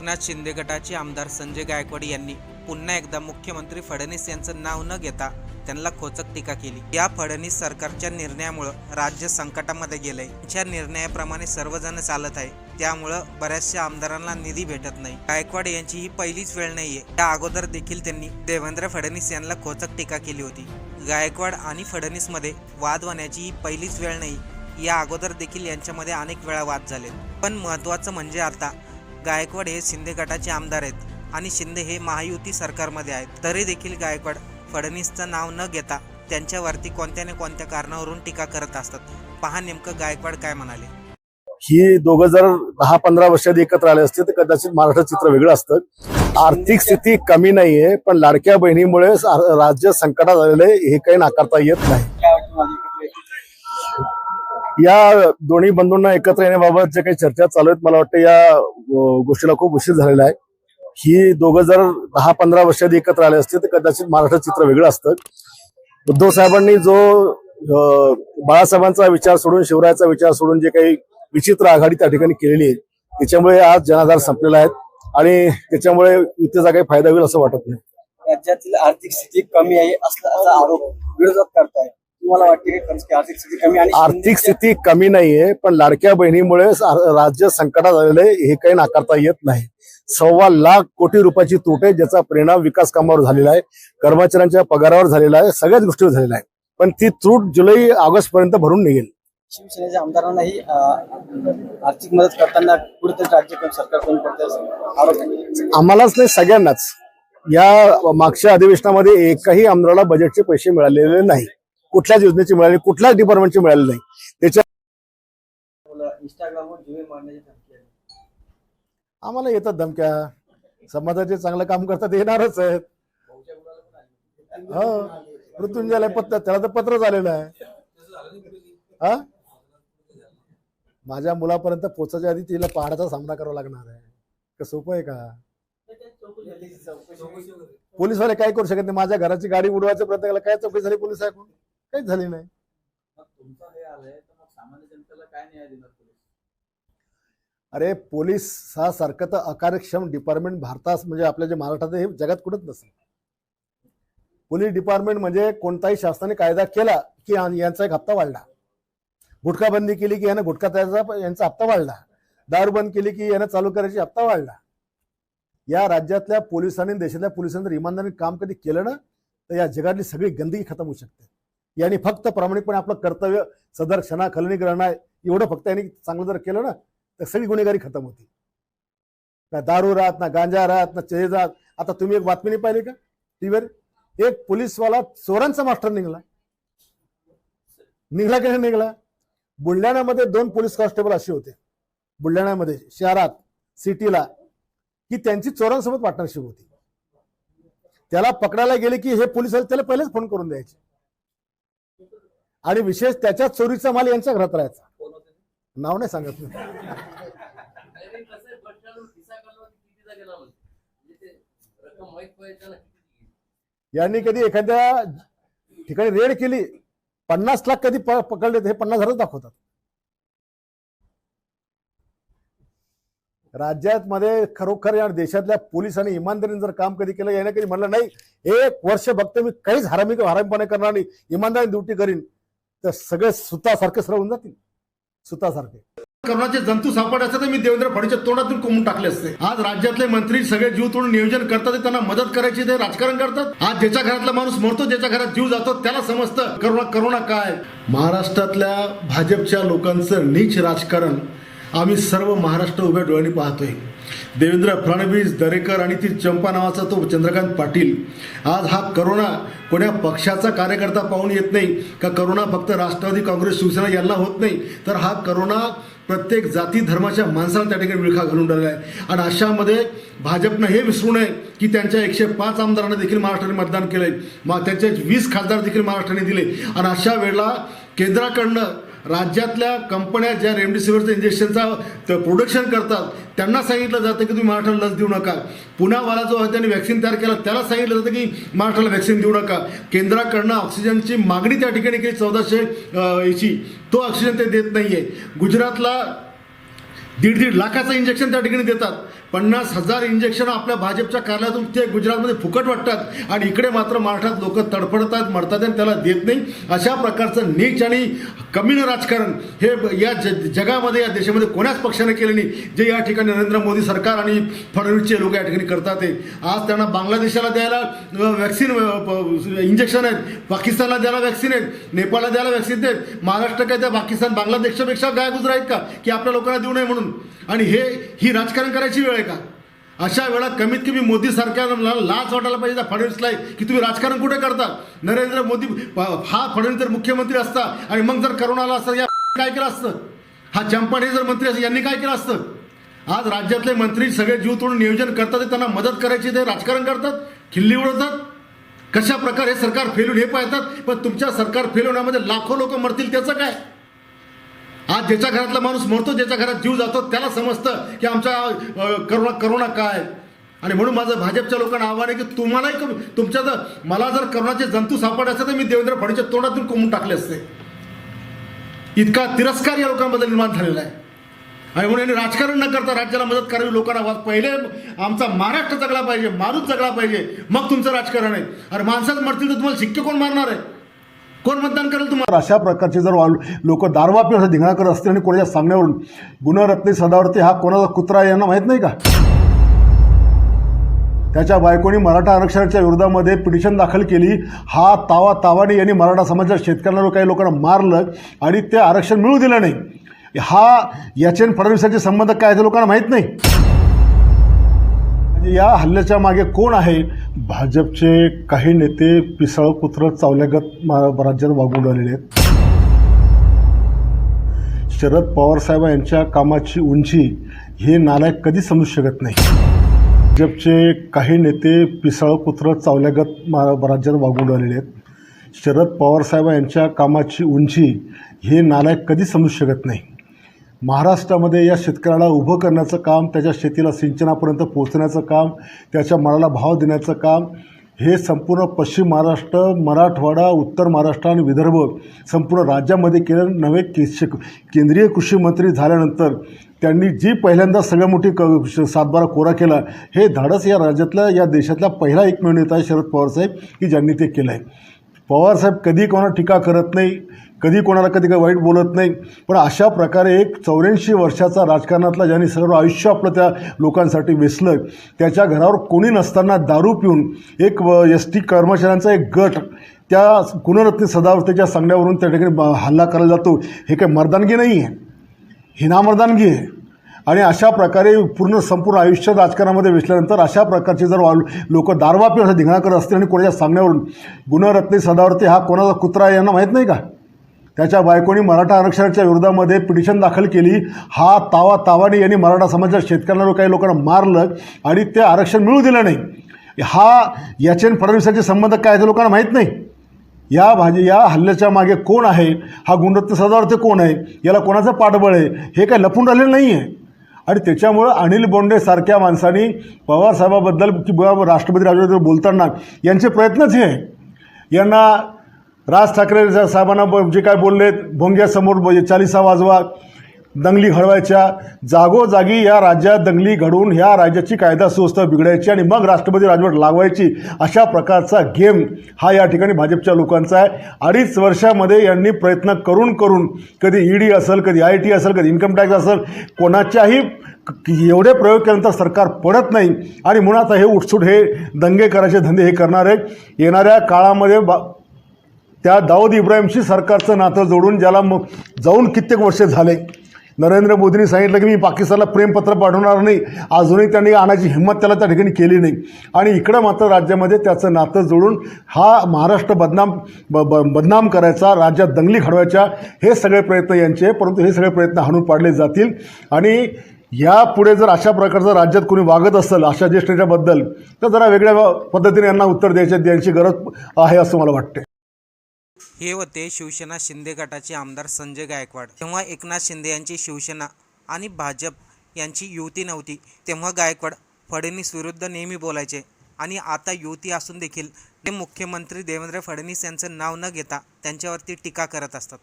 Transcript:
एकनाथ शिंदे गटाचे आमदार संजय गायकवाड यांनी पुन्हा एकदा मुख्यमंत्री फडणवीस यांचं नाव न घेता त्यांना खोचक टीका केली. या फडणवीस सरकारच्या निर्णयामुळं राज्य संकटामध्ये गेलंय. त्यांच्या निर्णयाप्रमाणे सर्वजण चालत आहे त्यामुळं बऱ्याचशा आमदारांना निधी भेटत नाही. गायकवाड यांची ही पहिलीच वेळ नाहीये. त्या अगोदर देखील त्यांनी देवेंद्र फडणवीस यांना खोचक टीका केली होती. गायकवाड आणि फडणवीसमध्ये वाद होण्याची ही पहिलीच वेळ नाही. या अगोदर देखील यांच्यामध्ये अनेक वेळा वाद झाले पण महत्त्वाचं म्हणजे आता गायकवाड हे शिंदे गटाचे आमदार आहेत आणि शिंदे हे महायुती सरकारमध्ये आहेत. तरी देखील गायकवाड फडणवीसचं नाव न घेता त्यांच्यावरती कोणत्या ना कोणत्या कारणावरून टीका करत असतात. पहा नेमकं गायकवाड काय म्हणाले. ही दोघं जर दहा पंधरा वर्षात एकत्र आले असते तर कदाचित महाराष्ट्र चित्र वेगळं असतं. आर्थिक स्थिती कमी नाहीये पण लाडक्या बहिणीमुळे राज्य संकटात आलेलं आहे हे काही नाकारता येत नाही. या दोन्ही बंधूंना एकत्र येण्याबाबत जे काही चर्चा चालू आहेत मला वाटतं या गोष्टीला खूप उशीर झालेला आहे. ही दोघं जर दहा पंधरा वर्षात एकत्र आले असते तर कदाचित महाराष्ट्र चित्र वेगळं असतं. उद्धव साहेबांनी जो बाळासाहेबांचा विचार सोडून शिवरायाचा विचार सोडून जे काही विचित्र आघाडी त्या ठिकाणी केलेली आहे त्याच्यामुळे आज जनाधार संपलेला आहे आणि त्याच्यामुळे युतीचा काही फायदा होईल असं वाटत नाही. राज्यातील आर्थिक स्थिती कमी आहे असा आरोप विरोधात करताय तुम्हाला वाटते की आर्थिक स्थिती कमी आणि आर्थिक स्थिती कमी नाहीये पण लाडक्या बहिणीमुळे राज्य संकटात आलेलं हे काही नाकारता येत नाही. सव्वा लाख कोटी रुपयाची तूट आहे ज्याचा परिणाम विकास कामावर झालेला आहे कर्मचाऱ्यांच्या पगारावर झालेला आहे सगळ्याच गोष्टीवर झालेला आहे. पण ती तूट जुलै ऑगस्ट पर्यंत भरून निघेल. शिवसेनेच्या आमदारांनाही आर्थिक मदत करताना कुठेतरी राज्य सरकार पडते आरोप. आम्हालाच नाही सगळ्यांनाच. या मागच्या अधिवेशनामध्ये एकाही आमदाराला बजेटचे पैसे मिळालेले नाही. कुठल्याच योजनेचे मिळाले कुठल्याच डिपार्टमेंटचे मिळाले नाही. त्याच्या आम्हाला येतात धमक्या. समाजाचे चांगलं काम करतात येणारच आहेत. हो मृत्युंजयाला पत्र त्याला तर पत्र झालेलं आहे. हा? माझ्या मुलापर्यंत पोचायच्या आधी तिला पहाडाचा सामना करावा लागणार आहे. का सोपं आहे का? पोलीसवाले काय करू शकत नाही? माझ्या घराची गाडी उडवायचा प्रयत्न केला काय चौकशी झाली पोलीस काहीच झाली नाही. अरे पोलीस हा सारखं तर अकार्यक्षम डिपार्टमेंट भारतात म्हणजे आपल्या जे महाराष्ट्रात हे जगात कुठंच नसेल. पोलीस डिपार्टमेंट म्हणजे कोणताही शासनाने कायदा केला की यांचा एक हप्ता वाढला. गुटखा बंदी केली की यानं गुटखा त्याचा यांचा हप्ता वाढला. दारू बंद केली की यानं चालू करायची हप्ता वाढला. या राज्यातल्या पोलिसांनी देशातल्या पोलिसांनी जर इमानदारीने काम कधी केलं ना तर या जगातली सगळी गंदगी खतम होऊ शकते. यांनी फक्त प्रामाणिकपणे आपलं कर्तव्य सदर क्षणा खलनीकरण आहे. एवढं फक्त यांनी चांगलं जर केलं ना तर सगळी गुन्हेगारी खतम होती. ना दारू राहत ना गांजा राहत ना चेज राहत आता तुम्ही एक बातमी नाही पाहिली का? टीव्हीवर? एक पोलीसवाला चोरांचा मास्टर निघाला. निघला की नाही निघाला? बुलढाण्यामध्ये दोन पोलीस कॉन्स्टेबल असे होते. बुलढाण्यामध्ये शहरात सिटीला की त्यांची चोरांसोबत पार्टनरशिप होती. त्याला पकडायला गेले की हे पोलीस आले, त्याला पहिलेच फोन करून द्यायचे. आणि विशेष त्याच्या चोरीचा माल यांच्या घरात राहायचा. नाव नाही सांगत मी. यांनी कधी एखाद्या ठिकाणी रेड केली पन्नास लाख कधी पकडले हे पन्नास हजारच दाखवतात. राज्यात मध्ये खरोखर या देशातल्या पोलिसांनी इमानदारीने जर काम कधी केलं याने कधी म्हणलं नाही एक वर्ष बघतो मी काहीच हरामी हरामीपणे करणार नाही इमानदारी ड्युटी करीन. तर सगळे सुतासारखे सरवून होऊन जातील. सुतासारखे. करोनाचे जंतू सापड असते तर मी देवेंद्र फडणवीसच्या तोंडातून कोंबून टाकले असते. आज राज्यातले मंत्री सगळे जीव तोडून नियोजन करतात ते त्यांना मदत करायची ते राजकारण करतात. आज ज्याच्या घरातला माणूस मरतो ज्याच्या घरात जीव जातो त्याला समजतं करोना करोना काय. महाराष्ट्रातल्या भाजपच्या लोकांचं नीच राजकारण आम्ही सर्व महाराष्ट्र उभ्या डोळ्यांनी पाहतोय. देवेंद्र फडणवीस दरेकर आणि ती चंपा नावाचा तो चंद्रकांत पाटील. आज हा करोना कोण्या पक्षाचा कार्यकर्ता पाहून येत नाही का करोना फक्त राष्ट्रवादी काँग्रेस शिवसेना यांना होत नाही तर हा करोना प्रत्येक जाती धर्माच्या माणसाला त्या ठिकाणी विळखा घालून राहिला आहे. आणि अशामध्ये भाजपनं हे विसरू नये की त्यांच्या एकशे पाच आमदारांना देखील महाराष्ट्राने मतदान केलं आहे मग त्यांचे वीस खासदार देखील महाराष्ट्राने दिले. आणि अशा वेळेला केंद्राकडनं राज्यातल्या कंपन्या ज्या रेमडेसिवीरचं इंजेक्शनचा प्रोडक्शन करतात त्यांना सांगितलं जातं की तुम्ही महाराष्ट्राला लस देऊ नका. पुण्यावाला जो आहे त्यांनी व्हॅक्सिन तयार केला त्याला सांगितलं जातं की महाराष्ट्राला व्हॅक्सिन देऊ नका. केंद्राकडनं ऑक्सिजनची मागणी त्या ठिकाणी केली चौदाशे याची. तो ऑक्सिजन ते देत नाही आहे गुजरातला दीड दीड लाखाचं इंजेक्शन त्या ठिकाणी देतात. पन्नास हजार इंजेक्शन आपल्या भाजपच्या कार्यालयातून ते गुजरातमध्ये फुकट वाटतात. आणि इकडे मात्र महाराष्ट्रात लोक तडफडतात मरतात आणि त्याला देत नाही. अशा प्रकारचं नीच आणि कमीनं राजकारण हे या ज जगामध्ये या देशामध्ये कोणाच पक्षाने केलं नाही. जे या ठिकाणी नरेंद्र मोदी सरकार आणि फडणवीसचे लोक या ठिकाणी करतात आहे आज त्यांना बांगलादेशाला द्यायला वॅक्सिन इंजेक्शन आहेत. पाकिस्तानला द्यायला वॅक्सिन आहेत. नेपाळला द्यायला वॅक्सिन आहेत. महाराष्ट्र काय त्या पाकिस्तान बांगलादेशपेक्षा गाय गुजर आहेत का? की आपल्या लोकांना देऊ नये म्हणून? आणि हे ही राजकारण करायची वेळ आहे का? अशा वेळा कमीत कमी मोदी सरकारला लाच वाटायला पाहिजे. फडणवीसला की तुम्ही राजकारण कुठे करता? नरेंद्र मोदी हा फडणवीस जर मुख्यमंत्री असता आणि मग जर करोना आला असता या काय केलं असतं? हा चंपाडे जर मंत्री असं यांनी काय केलं असतं? आज राज्यातले मंत्री सगळे जीव तोडून नियोजन करतात त्यांना मदत करायची ते राजकारण करतात? खिल्ली उडवतात? कशा प्रकारे सरकार फेलून हे पाहतात? पण तुमच्या सरकार फेल होण्यामध्ये लाखो लोक मरतील त्याचं काय? आज ज्याच्या घरातला माणूस मरतो ज्याच्या घरात जीव जातो त्याला समजतं की आमच्या करोना करोना काय आणि म्हणून माझं भाजपच्या लोकांना आव्हान आहे की तुम्हालाही कमी तुमच्या जर मला जर करोनाचे जंतू सापडले असते तर मी देवेंद्र फडणवीसच्या तोंडातून कोंबून टाकले असते. इतका तिरस्कार या लोकांबद्दल निर्माण झालेला आहे. आणि म्हणून राजकारण न करता राज्याला मदत करावी लोकांना वाद. पहिले आमचा महाराष्ट्र जगला पाहिजे माणूस जगला पाहिजे मग तुमचं राजकारण आहे. अरे माणसाच मरतील तर तुम्हाला शिक्के कोण मारणार आहे? कोण मतदान करेल तुम्हाला? अशा प्रकारचे जर लोक दारवापी असं धिंगणा करत असतील आणि कोणाच्या सांगण्यावरून गुणरत्नी सदावर्ती हा कोणाचा कुत्रा आहे यांना माहीत नाही का? त्याच्या बायकोनी मराठा आरक्षणाच्या विरोधामध्ये पिटिशन दाखल केली. हा तावा तावाने यांनी मराठा समाजाच्या शेतकऱ्यांना काही लोकांना मारलं आणि ते आरक्षण मिळू दिलं नाही. हा याचे आणि फडणवीसांचे संबंध काय ते लोकांना माहीत नाही. म्हणजे या हल्ल्याच्या मागे कोण आहे? भाजपचे काही नेते पिसाळ कुत्र चावल्यागत राज्यात वागून राहिलेले आहेत. शरद पवारसाहेब यांच्या कामाची उंची हे नालायक कधी समजू शकत नाही. भाजपचे काही नेते पिसाळ कुत्र चावल्यागत राज्यात वागून राहिलेले आहेत. शरद पवारसाहेब यांच्या कामाची उंची हे नालायक कधी समजू शकत नाही. महाराष्ट्रामध्ये या शेतकऱ्याला उभं करण्याचं काम त्याच्या शेतीला सिंचनापर्यंत पोचण्याचं काम त्याच्या मनाला भाव देण्याचं काम हे संपूर्ण पश्चिम महाराष्ट्र मराठवाडा उत्तर महाराष्ट्र आणि विदर्भ संपूर्ण राज्यामध्ये केलं नवे के केंद्रीय कृषी मंत्री झाल्यानंतर त्यांनी जी पहिल्यांदा सगळ्या मोठी क श- सातबारा कोरा केला हे धाडस या राज्यातल्या या देशातला पहिला एकमेव नेता आहे शरद पवारसाहेब की ज्यांनी ते केलं आहे पवारसाहेब कधी कोणाला टीका करत नाही कधी कोणाला कधी काही वाईट बोलत नाही. पण अशा प्रकारे एक चौऱ्याऐंशी वर्षाचा राजकारणातला ज्यांनी सर्व आयुष्य आपलं त्या लोकांसाठी वेचलं त्याच्या घरावर कोणी नसताना दारू पिऊन एक एस टी कर्मचाऱ्यांचा एक गट त्या गुणरत्न सदावर्तेच्या सांगण्यावरून त्या ठिकाणी हल्ला करायला जातो. हे काही मर्दानगी नाही आहे. ही नामर्दानगी आहे. आणि अशा प्रकारे पूर्ण संपूर्ण आयुष्य राजकारणामध्ये वेचल्यानंतर अशा प्रकारचे जर लोक दारवापी असं धिंगणा करत असतील आणि कोणाच्या सांगण्यावरून गुणरत्ने सदावर्ते हा कोणाचा कुत्रा आहे यांना माहीत नाही का? त्याच्या बायकोनी मराठा आरक्षणाच्या विरोधामध्ये पिटिशन दाखल केली. हा तावा तावाने यांनी मराठा समाजाच्या शेतकऱ्यांना काही लोकांना मारलं आणि ते आरक्षण मिळू दिलं नाही. हा याचे आणि फडणवीसांचे संबंध काय ते लोकांना माहीत नाही. या भाजी या हल्ल्याच्या मागे कोण आहे? हा गुणरत्न सदावर्ते कोण आहे? याला कोणाचं पाठबळ आहे? हे काय लपून राहिलेलं नाही आहे आणि त्याच्यामुळं अनिल बोंडेसारख्या माणसांनी पवारसाहेबाबद्दल किंवा राष्ट्रपती राजवटीवर बोलताना यांचे प्रयत्नच हे. आहे यांना राज ठाकरे साहेबांना जे काय बोललेत भोंग्यासमोर चालिसा वाजवा दंगली घडवायच्या जागोजागी या राज्यात दंगली घडवून ह्या राज्याची कायदा सुव्यवस्था बिघडायची आणि मग राष्ट्रपती राजवट लागवायची अशा प्रकारचा गेम हा या ठिकाणी भाजपच्या लोकांचा आहे. अडीच वर्षामध्ये यांनी प्रयत्न करून करून कधी ईडी असेल कधी आय टी असेल कधी इन्कम टॅक्स असेल कोणाच्याही एवढे प्रयोग केल्यानंतर सरकार पडत नाही. आणि म्हणून आता हे उठसूट हे दंगे करायचे धंदे हे करणार आहेत येणाऱ्या काळामध्ये बा त्या दाऊद इब्राहिमशी सरकारचं नातं जोडून ज्याला मग जाऊन कित्येक वर्षे झाले. नरेंद्र मोदींनी सांगितलं की मी पाकिस्तानला प्रेमपत्र पाठवणार नाही. अजूनही त्यांनी आणायची हिंमत त्याला त्या ठिकाणी केली नाही. आणि इकडं मात्र राज्यामध्ये त्याचं नातं जोडून हा महाराष्ट्र बदनाम ब ब बदनाम करायचा राज्यात दंगली घडवायच्या हे सगळे प्रयत्न यांचे परंतु हे सगळे प्रयत्न हाणून पाडले जातील. आणि यापुढे जर अशा प्रकारचं राज्यात कोणी वागत असेल अशा ज्येष्ठतेच्याबद्दल तर जरा वेगळ्या पद्धतीने यांना उत्तर द्यायच्या द्यायची गरज आहे असं मला वाटते हे होते शिवसेना शिंदे गटाचे आमदार संजय गायकवाड. तेव्हा एकनाथ शिंदे यांची शिवसेना आणि भाजप यांची युती नव्हती. तेव्हा गायकवाड फडणवीस विरुद्ध नेहमी बोलायचे आणि आता युती असून देखील ते मुख्यमंत्री देवेंद्र फडणवीस यांचं नाव न घेता त्यांच्यावरती टीका करत असतात.